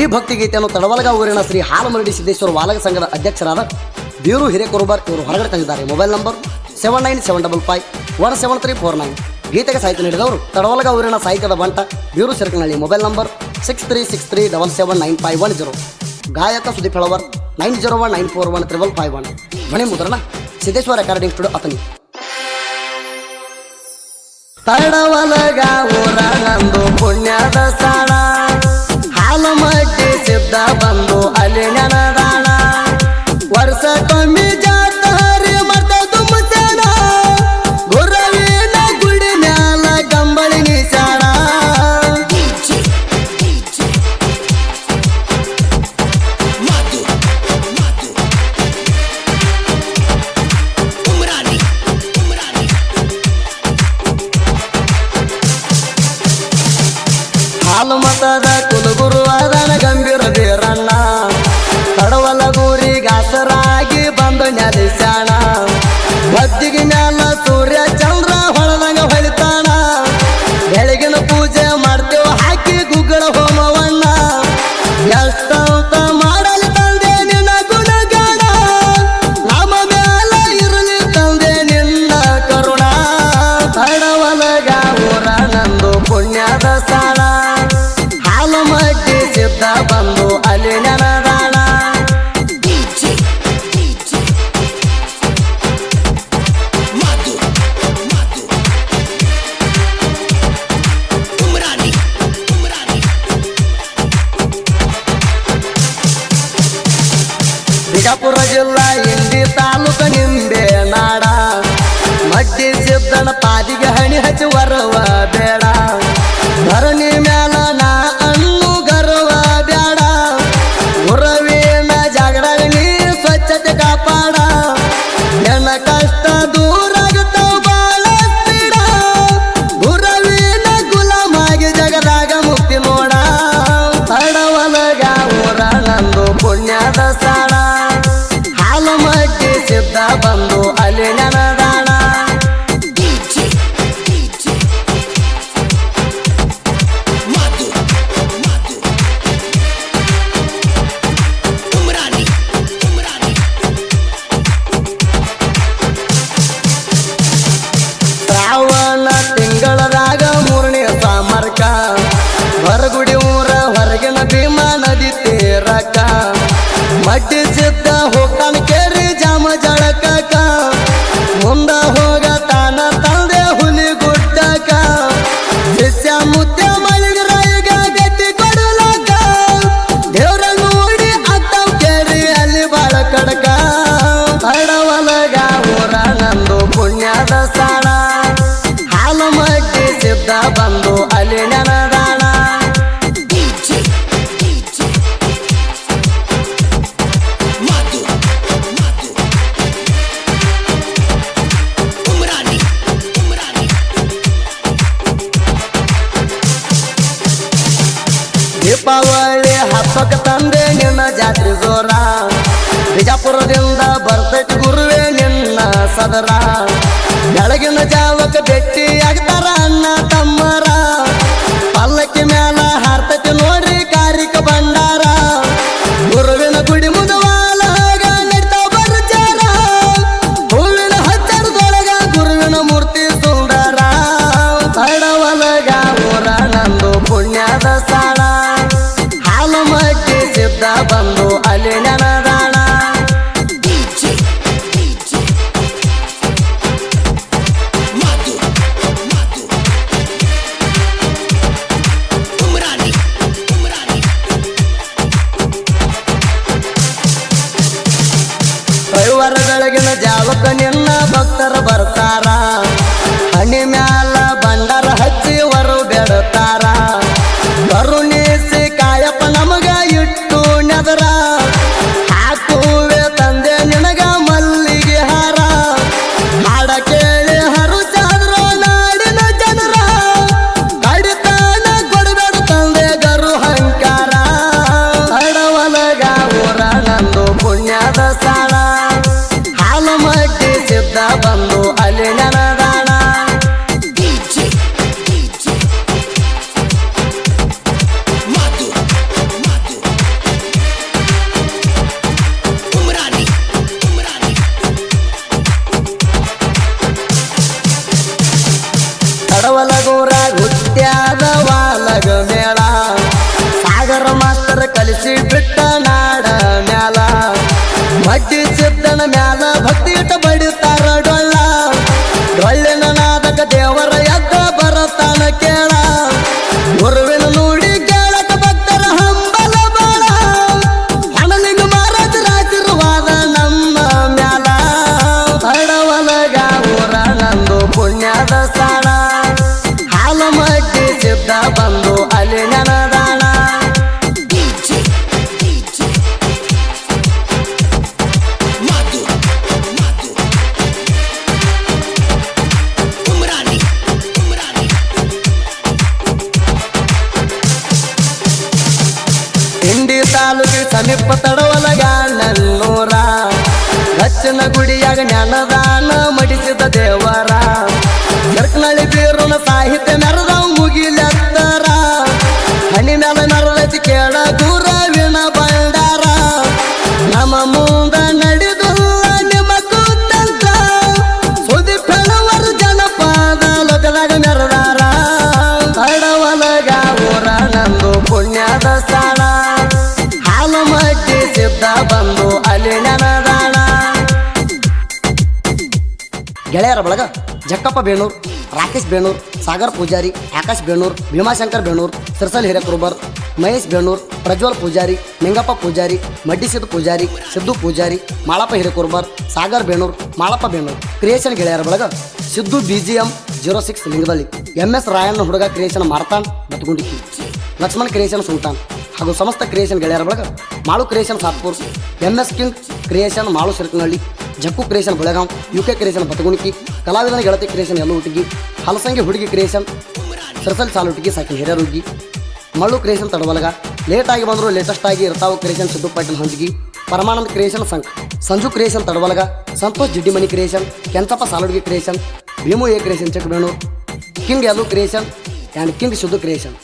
ಈ ಭಕ್ತಿ ಗೀತೆಯನ್ನು ತಡವಲಗ ಊರಿನ ಶ್ರೀ ಹಾಲಮರಡಿ ಸಿದ್ದೇಶ್ವರ ವಾಲಗ ಸಂಘದ ಅಧ್ಯಕ್ಷರಾದ ಬೀರು ಹಿರೇಕೊರುಬರ್ ಇವರು ಹೊರಗಡೆ ತಂದಿದ್ದಾರೆ. Mobile number seven nine seven double five, one seven three four nine. ಗೀತೆಗೆ ಸಾಹಿತ್ಯ ನೀಡಿದವರು ತಡವಲಗ ಊರಿನ ಸಾಹಿತ್ಯದ ಬಂಟ Biru Sirakanahalli. Mobile number six three six three double seven nine five one zero. ಗಾಯಕ Sudeep Helavar nine zero one nine four one triple five one. ಮಣಿ ಮುದ್ರಣ Siddeshwara recording studio Athani Tadavalaga ಊರ ಪುಣ್ಯದ ಹಾಲು ಮತದ ಕುಲಗುರು ಅದನ ಗಂಭೀರ ಬೀರಣ್ಣ. ತಡವಲ ಗಾಸರಾಗಿ ಬಂದು ನೆಲೆಸಾಣ ಬದ್ದಿಗೆ ಮ್ಯಾಲ ಸೂರ್ಯ ಚಂದ್ರ ಹೊಳದಂಗ ಹೊಳಿತಾಣ. ಬೆಳಗಿನ ಪೂಜೆ ಮಾಡ್ತೇವೆ ಹಾಕಿ ಗುಗ್ಗಳ ಹೋಮವಣ್ಣ. ಎಷ್ಟಂತ ಮಾಡಲಿ ತಂದೆ ನಿನ್ನ ಗುಣಗಾಣ ನಮ್ಮ ಮೇಲ ಇರಲಿ ತಂದೆ ನಿನ್ನ ಕರುಣ. ತಡವಲಗ ಹಚ್ಚಿ ವರವ ಬೇಡ. ಧರಣಿ ಮ್ಯಾಲ ನಾ ಅನ್ನು ಗರ್ವ ಬೇಡ ಉರವಿನ ಜಾಗಡ ನೀ ಸ್ವಚ್ಛತೆ ಕಾಪಾಡ. ನನ್ನ ಕಷ್ಟ ಕಡಕ. ಬಡವಲಗ ಊರ ನಂದು ಪುಣ್ಯದ ಸ್ಥಳ. ಹಾಲು ಮಗ್ಗಿ ಸಿದ್ಧ ಬಂದು ಅಲ್ಲಿ ನೆನದಾಣ ದೀಪಾವಳಿ ಹಬ್ಬಕ್ಕೆ ತಂದೆ ನಿನ್ನ ಜಾತ್ರೆ ಜೋರ ಬಿಜಾಪುರದಿಂದ ಬರ್ತೈತಿ ಗುರುವೇ ನಿನ್ನ ಸದರ. ಬೆಳಗಿನ ಜಾವಕ್ಕೆ ಭೇಟಿ ಆಗ್ತಾರ ಅಣ್ಣ ತಮ್ಮರ. ಪಲ್ಲಕ್ಕಿ ಮ್ಯಾಲ ಹಾರ್ತೈತಿ ನೋಡ್ರಿ ಕಾರಿಕ ಭಂಡಾರ. ಗುರುವಿನ ಗುಡಿ ಮುದುವಾಲಾಗ ನಡ್ತಾ ಬರ್ಜಾರ ಹೂವಿನ ಹಚ್ಚರದೊಳಗ ಗುರುವಿನ ಮೂರ್ತಿ ಸುಂದರ. ಬಡವಲಗ ಊರ ನಂದು ಪುಣ್ಯದ ಸ್ಥಳ. ಹಾಲು ಮಡ್ಡಿ ಸಿದ್ಧ ಕಡವಲಗೂರ ಗುತ್ಯಾದ ವಾಲಗ ಮೇಳ. ಸಾಗರ ಮಾಸ್ತರ ಕಲಿಸಿ ಬಿಟ್ಟ ನಾಡ ಮ್ಯಾಲ. ಮಜ್ಜಿ ಸಿದ್ದನ ಮ್ಯಾಲ ಭಕ್ತಿ ಇಟ್ಟು ಬಡಿತಾರ ಡೊಳ್ಳ. ಡೊಳ್ಳಿನ ನಾದಕ ದೇವರ ಎದ್ದ ಬರತಾನ ಕೇಳ. ಸಮೀಪ ತಡವಲಗ ನನ್ನೂರ ಗಚ್ಚನ ಗುಡಿಯಾಗ ಜ್ಞಾನದಾನ ಮಡಿಸಿದ ದೇವರ. ಜರ್ಕನಳ್ಳಿ ಬೀರುನ ಸಾಹಿತ್ಯ ಗೆಳೆಯರ ಬಳಗ ಜಕ್ಕಪ್ಪ ಬೇಣೂರ್, ರಾಕೇಶ್ ಬೇಣೂರ್, ಸಾಗರ್ ಪೂಜಾರಿ, ಆಕಾಶ್ ಬೇಣೂರ್, ಭೀಮಾಶಂಕರ್ ಬೇಣೂರ್, ಸಿರ್ಸಲ್ ಹಿರೇಕುರುಬರ್, ಮಹೇಶ್ ಬೇಣೂರ್, ಪ್ರಜ್ವಲ್ ಪೂಜಾರಿ ನಿಂಗಪ್ಪ ಪೂಜಾರಿ, ಮಡ್ಡಿಸಿದ್ ಪೂಜಾರಿ, ಸಿದ್ದು ಪೂಜಾರಿ, ಮಾಳಪ್ಪ ಹಿರೇಕುರುಬರ್, ಸಾಗರ್ ಬೇಣೂರ್, ಮಾಳಪ್ಪ ಬೇಣೂರ್. ಕ್ರಿಯೇಷನ್ ಗೆಳೆಯರ ಬಳಗ Siddu B G M zero six ಲಿಂಗದಲ್ಲಿ. M S Rayanna ಹುಡುಗ ಕ್ರಿಯೇಷನ್ ಮಾರ್ತಾನ್ ಬತ್ಕೊಂಡಿ ಲಕ್ಷ್ಮಣ್ ಕ್ರಿಯೇಷನ್ ಸುಲ್ತಾನ್. ಹಾಗೂ ಸಮಸ್ತ ಕ್ರಿಯೇಷನ್ ಗೆಳೆಯರ ಬಳಗ Malu creation Satpur. M S king creation Malu Sirkanahalli Jakku creation Belgaum U K creation Bataguniki ಕಲಾವಿದನ ಗೆಳತಿ ಕ್ರಿಯೇಷನ್ ಎಲ್ಲ ಹುಟ್ಟಿಗಿ ಹಲಸಂಗಿ ಹುಡುಗಿ ಕ್ರಿಯೇಷನ್ ಸರ್ಸಲ್ ಸಾಲುಟ್ಟಿಗೆ ಸಾಕಿ ಹಿರಿಯರುಗಿ ಮಳ್ಳು ಕ್ರಿಯೇಷನ್ ತಡವಲಗ ಲೇಟ್ ಆಗಿ ಬಂದರೂ ಲೇಟೆಸ್ಟ್ ಆಗಿ ಇರ್ತಾವ ಕ್ರಿಯೇಷನ್ ಸಿದ್ದು ಪಾಟೀಲ್ ಹಂಜಿಗಿ ಪರಮಾನಂದ್ ಕ್ರಿಯೇಷನ್ ಸಂಘ Sanju creation Tadavalaga Santosh Jiddimani creation Kenchappa Saludgi creation Bhimu A creation check Benur king Yallu creation and king Siddu creation